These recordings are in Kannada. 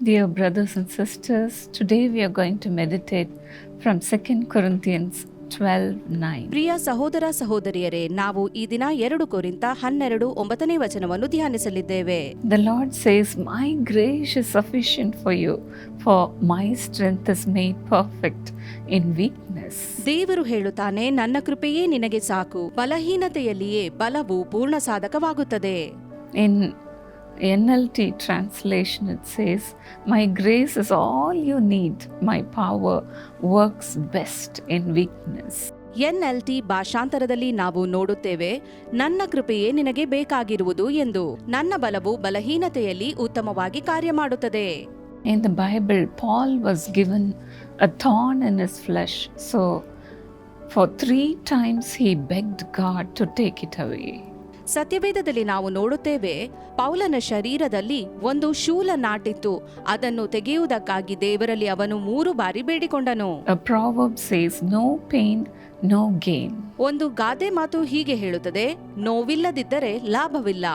Dear brothers and sisters, today we are going to meditate from 2 Corinthians 12 9. ಪ್ರಿಯ ಸಹೋದರ ಸಹೋದರಿಯರೇ ನಾವು ಈ ದಿನ ಎರಡು ಕೊರಿಂತ ಹನ್ನೆರಡು ಒಂಬತ್ತನೇ ವಚನವನ್ನು ಧ್ಯಾನಿಸಲಿದ್ದೇವೆ The Lord says, My grace is sufficient for you, for my strength is made perfect in weakness. ದೇವರು ಹೇಳುತ್ತಾನೆ ನನ್ನ ಕೃಪೆಯೇ ನಿನಗೆ ಸಾಕು ಬಲಹೀನತೆಯಲ್ಲಿಯೇ ಬಲವು ಪೂರ್ಣ ಸಾಧಕವಾಗುತ್ತದೆ In NLT translation, it says, My grace is all you need. My power works best in weakness. ಎನ್ಎಲ್ಟಿ ಭಾಷಾಂತರದಲ್ಲಿ ನಾವು ನೋಡುತ್ತೇವೆ ನನ್ನ ಕೃಪೆಯೇ ನಿನಗೆ ಬೇಕಾಗಿರುವುದು ಎಂದು ನನ್ನ ಬಲವು ಬಲಹೀನತೆಯಲ್ಲಿ ಉತ್ತಮವಾಗಿ ಕಾರ್ಯ ಮಾಡುತ್ತದೆ In the Bible, Paul was given a thorn in his flesh. So, for three times he begged God to take it away. ಸತ್ಯವೇದದಲ್ಲಿ ನಾವು ನೋಡುತ್ತೇವೆ ಪೌಲನ ಶರೀರದಲ್ಲಿ ಒಂದು ಶೂಲ ನಾಟಿತ್ತು. ಅದನ್ನು ತೆಗೆಯುವುದಕ್ಕಾಗಿ ದೇವರಲ್ಲಿ ಅವನು ಮೂರು ಬಾರಿ ಬೇಡಿಕೊಂಡನು. No pain, no gain. ಒಂದು ಗಾದೆ ಮಾತು ಹೀಗೆ ಹೇಳುತ್ತದೆ ನೋವಿಲ್ಲದಿದ್ದರೆ ಲಾಭವಿಲ್ಲ.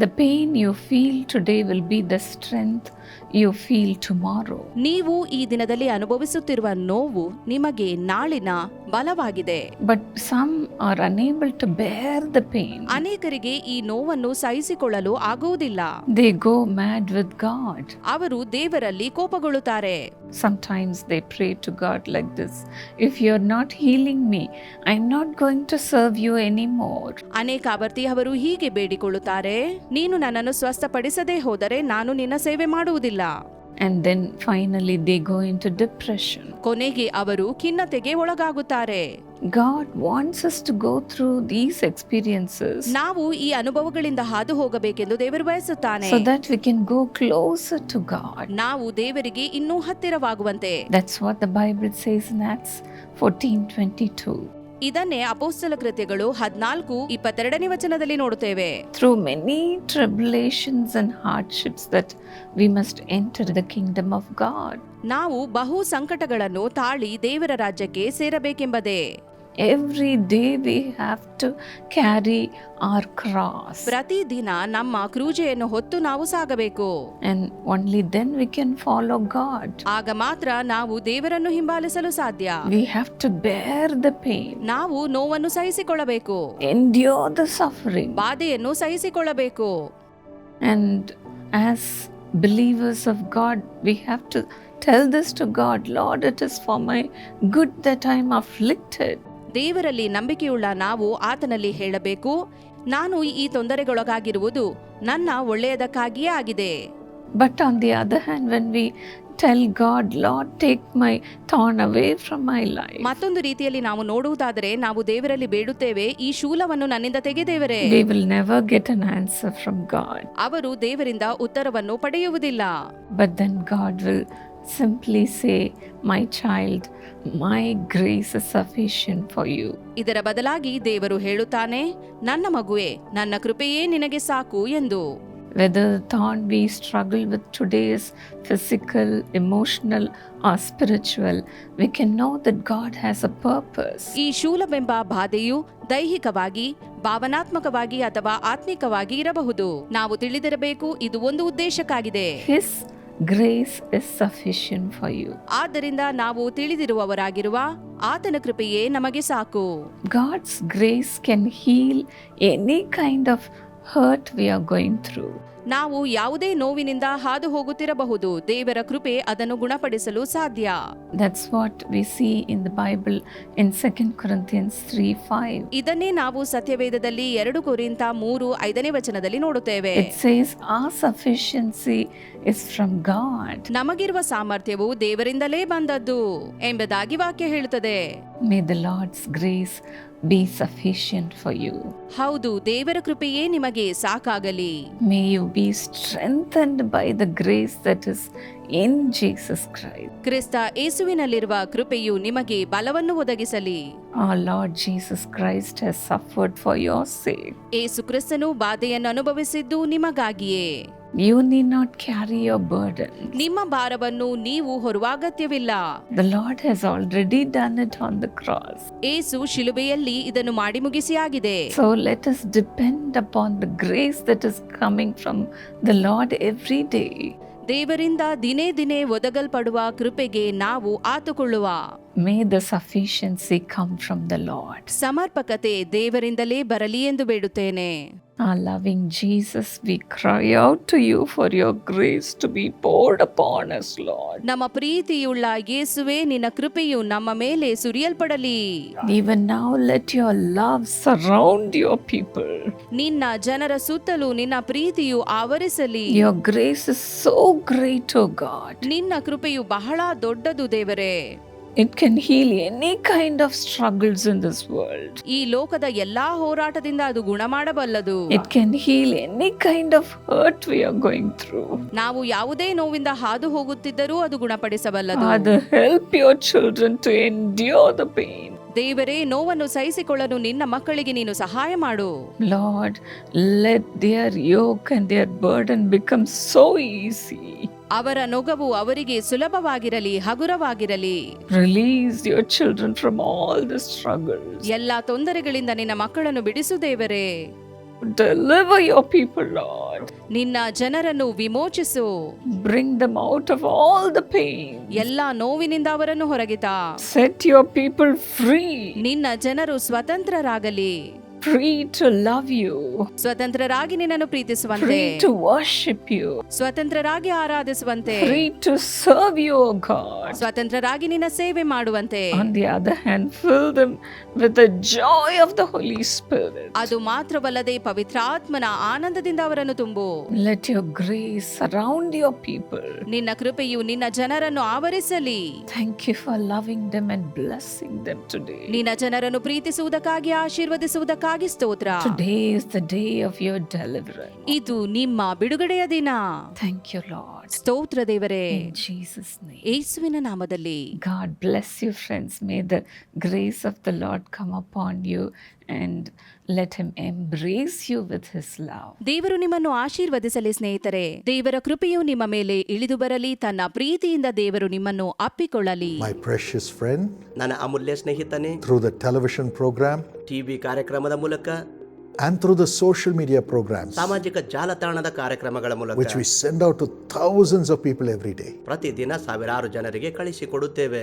The pain you feel today will be the strength you feel tomorrow ನೀವು ಈ ದಿನದಲ್ಲಿ ಅನುಭವಿಸುತ್ತಿರುವ ನೋವು ನಿಮಗೆ ನಾಳಿನ ಬಲವಾಗಿದೆ. But some are unable to bear the pain ಅನೇಕರಿಗೆ ಈ ನೋವನ್ನು ಸಹಿಸಿಕೊಳ್ಳಲು ಆಗುವುದಿಲ್ಲ. They go mad with God ಅವರು ದೇವರಲ್ಲಿ ಕೋಪಗೊಳ್ಳುತ್ತಾರೆ. Sometimes they pray to God like this If you're not healing me, I'm not going to serve you anymore. ಅನೇಕ ಆವರ್ತಿ ಅವರು ಹೀಗೆ ಬೇಡಿಕೊಳ್ಳುತ್ತಾರೆ. ನೀನು ನನ್ನನ್ನು ಸ್ವಸ್ಥಪಡಿಸದೇ ಹೋದರೆ ನಾನು ನಿನ್ನ ಸೇವೆ ಮಾಡುವುದಿಲ್ಲ. And then finally they go into depression ಕೊನೆಗೆ ಅವರು ಖಿನ್ನತೆಗೆ ಒಳಗಾಗುತ್ತಾರೆ. God wants us to go through these experiences ನಾವು ಈ ಅನುಭವಗಳಿಂದ ಹಾದು ಹೋಗಬೇಕೆಂದು ದೇವರು ಬಯಸುತ್ತಾನೆ. So that we can go closer to God ನಾವು ದೇವರಿಗೆ ಇನ್ನೂ ಹತ್ತಿರವಾಗುವಂತೆ. That's what the Bible says in Acts 14:22 ಇದನ್ನೇ ಅಪೋಸ್ತಲ ಕೃತ್ಯಗಳು ಹದಿನಾಲ್ಕು ಇಪ್ಪತ್ತೆರಡನೇ ವಚನದಲ್ಲಿ ನೋಡುತ್ತೇವೆ. Through many tribulations and hardships that we must enter the kingdom of God ನಾವು ಬಹು ಸಂಕಟಗಳನ್ನು ತಾಳಿ ದೇವರ ರಾಜ್ಯಕ್ಕೆ ಸೇರಬೇಕೆಂಬುದೇ. Every day we have to carry our cross, ಪ್ರತಿದಿನ ನಮ್ಮ ಕ್ರೂಜೆಯನ್ನು ಹೊತ್ತು ನಾವು ಸಾಗಬೇಕು and only then we can follow God. ಆಗ ಮಾತ್ರ ನಾವು ದೇವರನ್ನು ಹಿಂಬಾಲಿಸಲು ಸಾಧ್ಯ We have to bear the pain, ನಾವು ನೋವನ್ನು ಸಹಿಸಿಕೊಳ್ಳಬೇಕು endure the suffering, ಬಾಧೆಯನ್ನು ಸಹಿಸಿಕೊಳ್ಳಬೇಕು and as believers of God, we have to tell this to God Lord, it is for my good that I am afflicted. ದೇವರಲ್ಲಿ ನಂಬಿಕೆಯುಳ್ಳ ನಾವು ಆತನಲ್ಲಿ ಹೇಳಬೇಕು. ನಾನು ಈ ತೊಂದರೆಗೊಳಗಾಗಿರುವುದು ನನ್ನ ಒಳ್ಳೆಯದಕ್ಕಾಗಿಯೇ ಆಗಿದೆ. But on the other hand when we tell God Lord take my thorn away from my life ಮತ್ತೊಂದು ರೀತಿಯಲ್ಲಿ ನಾವು ನೋಡುವುದಾದರೆ ನಾವು ದೇವರಲ್ಲಿ ಬೇಡುತ್ತೇವೆ ಈ ಶೂಲವನ್ನು ನನ್ನಿಂದ ತೆಗೆದೇವರೇ we will never get an answer from God ಅವರು ದೇವರಿಂದ ಉತ್ತರವನ್ನು ಪಡೆಯುವುದಿಲ್ಲ. But then God will simply say, My child, my grace is sufficient for you. ಇದರ ಬದಲಾಗಿ ದೇವರು ಹೇಳುತ್ತಾನೆ ನನ್ನ ಮಗುವೆ ನನ್ನ ಕೃಪೆಯೇ ನಿನಗೆ ಸಾಕು ಎಂದು Whether the thought we struggle with today's is physical, emotional, or spiritual, we can know that God has a purpose. ಈ ಶೂಲವೆಂಬ ಬಾಧೆಯು ದೈಹಿಕವಾಗಿ ಭಾವನಾತ್ಮಕವಾಗಿ ಅಥವಾ ಆತ್ಮಿಕವಾಗಿ ಇರಬಹುದು ನಾವು ತಿಳಿದಿರಬೇಕು ಇದು ಒಂದು ಉದ್ದೇಶಕ್ಕಾಗಿದೆ His grace is sufficient for you ಆದ್ದರಿಂದ ನಾವು ತಿಳಿದಿರುವವರಾಗಿರುವ ಆತನ ಕೃಪೆಯೇ ನಮಗೆ ಸಾಕು. God's grace can heal any kind of hurt we are going through. ನಾವು ಯಾವುದೇ ನೋವಿನಿಂದ ಹಾದು ಹೋಗುತ್ತಿರಬಹುದು ದೇವರ ಕೃಪೆ ಅದನ್ನು ಗುಣಪಡಿಸಲು ಸಾಧ್ಯ That's what we see in the Bible in 2 Corinthians 3 5. ಇದನ್ನೇ ನಾವು ಸತ್ಯವೇದದಲ್ಲಿ ಎರಡು ಕುರಿಂತ ಮೂರು ಐದನೇ ವಚನದಲ್ಲಿ ನೋಡುತ್ತೇವೆ It says, Our sufficiency is from God. ನಮಗಿರುವ ಸಾಮರ್ಥ್ಯವು ದೇವರಿಂದಲೇ ಬಂದದ್ದು ಎಂಬುದಾಗಿ ವಾಕ್ಯ ಹೇಳುತ್ತದೆ May the Lord's grace be sufficient for you. ಹೌದು ದೇವರ ಕೃಪೆಯೇ ನಿಮಗೆ ಸಾಕಾಗಲಿ May you be strengthened by the grace that is in Jesus Christ. ಕ್ರಿಸ್ತ ಏಸುವಿನಲ್ಲಿರುವ ಕೃಪೆಯು ನಿಮಗೆ ಬಲವನ್ನು ಒದಗಿಸಲಿ Our Lord Jesus Christ has suffered for your sake. ಏಸು ಕ್ರಿಸ್ತನು ಬಾಧೆಯನ್ನು ಅನುಭವಿಸಿದ್ದು ನಿಮಗಾಗಿಯೇ You need not carry your burden. ನಿಮ್ಮ ಭಾರವನ್ನು ನೀವು ಹೊರುವಾಗತ್ಯವಿಲ್ಲ The Lord has already done it on the cross. ಏಸು ಶಿಲುಬೆಯಲ್ಲಿ ಇದನ್ನು ಮಾಡಿ ಮುಗಿಸಿಯಾಗಿದೆ So let us depend upon the grace that is coming from the Lord every day. ದೇವರಿಂದ ದಿನೇ ದಿನೇ ಒದಗಲ್ಪಡುವ ಕೃಪೆಗೆ ನಾವು ಆತುಕೊಳ್ಳುವ May the sufficiency come from the Lord. ಸಮರ್ಪಕತೆ ದೇವರಿಂದಲೇ ಬರಲಿ ಎಂದು ಬೇಡುತ್ತೇನೆ Our loving Jesus, we cry out to you for your grace to be poured upon us, Lord. ನಮ್ಮ ಪ್ರೀತಿಯುಳ್ಳ ಯೇಸುವೆ ನಿನ್ನ ಕೃಪೆಯು ನಮ್ಮ ಮೇಲೆ ಸುರಿಯಲ್ಪಡಲಿ Even now, let your love surround your people. ನಿನ್ನ ಜನರ ಸುತ್ತಲೂ ನಿನ್ನ ಪ್ರೀತಿಯು avarisali. Your grace is so great, O God. ನಿನ್ನ bahala dodda du ದೇವರೇ it can heal any kind of struggles in this world ಈ ಲೋಕದ ಎಲ್ಲಾ ಹೋರಾಟದಿಂದ ಅದು ಗುಣ ಮಾಡಬಲ್ಲದು it can heal any kind of hurt we are going through ನಾವು ಯಾವುದೇ ನೋವಿಂದ ಹಾದು ಹೋಗುತ್ತಿದ್ದರೂ ಅದು ಗುಣಪಡಿಸಬಲ್ಲದು. ಅದು help your children to endure the pain ದೇವರೇ ನೋವನ್ನು ಸಹಿಸಿಕೊಳ್ಳಲು ನಿನ್ನ ಮಕ್ಕಳಿಗೆ ನೀನು ಸಹಾಯ ಮಾಡು. Lord let their yoke and their burden become so easy ಅವರ ನೊಗವು ಅವರಿಗೆ ಸುಲಭವಾಗಿರಲಿ ಹಗುರವಾಗಿರಲಿ. Release your children from all the struggle ಎಲ್ಲಾ ತೊಂದರೆಗಳಿಂದ ನಿನ್ನ ಮಕ್ಕಳನ್ನು ಬಿಡಿಸು ದೇವರೇ. Deliver your people, Lord. ನಿನ್ನ ಜನರನ್ನು ವಿಮೋಚಿಸು Bring them out of all the pain. ಎಲ್ಲಾ ನೋವಿನಿಂದ ಅವರನ್ನು ಹೊರಗಿತ Set your people free, ನಿನ್ನ ಜನರು ಸ್ವತಂತ್ರರಾಗಲಿ free to love you, ಸ್ವತಂತ್ರರಾಗಿ ನಿನ್ನನ್ನು ಪ್ರೀತಿಸುವಂತೆ free to worship you, ಸ್ವತಂತ್ರರಾಗಿ ಆರಾಧಿಸುವಂತೆ free to serve you, O God. ಸ್ವತಂತ್ರರಾಗಿ ನಿನ್ನ ಸೇವೆ ಮಾಡುವಂತೆ On the other hand, fill them with the joy of the Holy Spirit. ಅದು ಮಾತ್ರವಲ್ಲದೆ ಪವಿತ್ರಾತ್ಮನ ಆನಂದದಿಂದ ಅವರನ್ನು ತುಂಬು Let your grace surround your people. ನಿನ್ನ ಕೃಪೆಯು ನಿನ್ನ ಜನರನ್ನು ಆವರಿಸಲಿ Thank you for loving them and blessing them today. ನಿನ್ನ ಜನರನ್ನು ಪ್ರೀತಿಸುವುದಕ್ಕಾಗಿ ಆಶೀರ್ವದಿಸುವುದಕ್ಕಾಗಿ ಸ್ತೋತ್ರ Today is the day of your deliverance. ಇದು ನಿಮ್ಮ ಬಿಡುಗಡೆಯ ದಿನ ಥ್ಯಾಂಕ್ ಯು Lord. ಸ್ತೋತ್ರ ದೇವರೇ ಜೀಸಸ್ Jesus' name. ಯೇಸುವಿನ ನಾಮದಲ್ಲಿ God bless you, friends. May the grace of the Lord come upon you and let Him embrace you with His love. ದೇವರು ನಿಮ್ಮನ್ನು ಆಶೀರ್ವದಿಸಲಿ ಸ್ನೇಹಿತರೆ ದೇವರ ಕೃಪೆಯು ನಿಮ್ಮ ಮೇಲೆ ಇಳಿದು ಬರಲಿ ತನ್ನ ಪ್ರೀತಿಯಿಂದ ದೇವರು ನಿಮ್ಮನ್ನು ಅಪ್ಪಿಕೊಳ್ಳಲಿ My precious friend, ನನ್ನ ಅಮೂಲ್ಯ ಸ್ನೇಹಿತನೇ through the television program TV ಕಾರ್ಯಕ್ರಮದ ಮೂಲಕ and through the social media programs, ಸಾಮಾಜಿಕ ಜಾಲತಾಣದ ಕಾರ್ಯಕ್ರಮಗಳ ಮೂಲಕ which we send out to thousands of people every day, ಪ್ರತಿದಿನ ಸಾವಿರಾರು ಜನರಿಗೆ ಕಳಿಸಿಕೊಡುತ್ತೇವೆ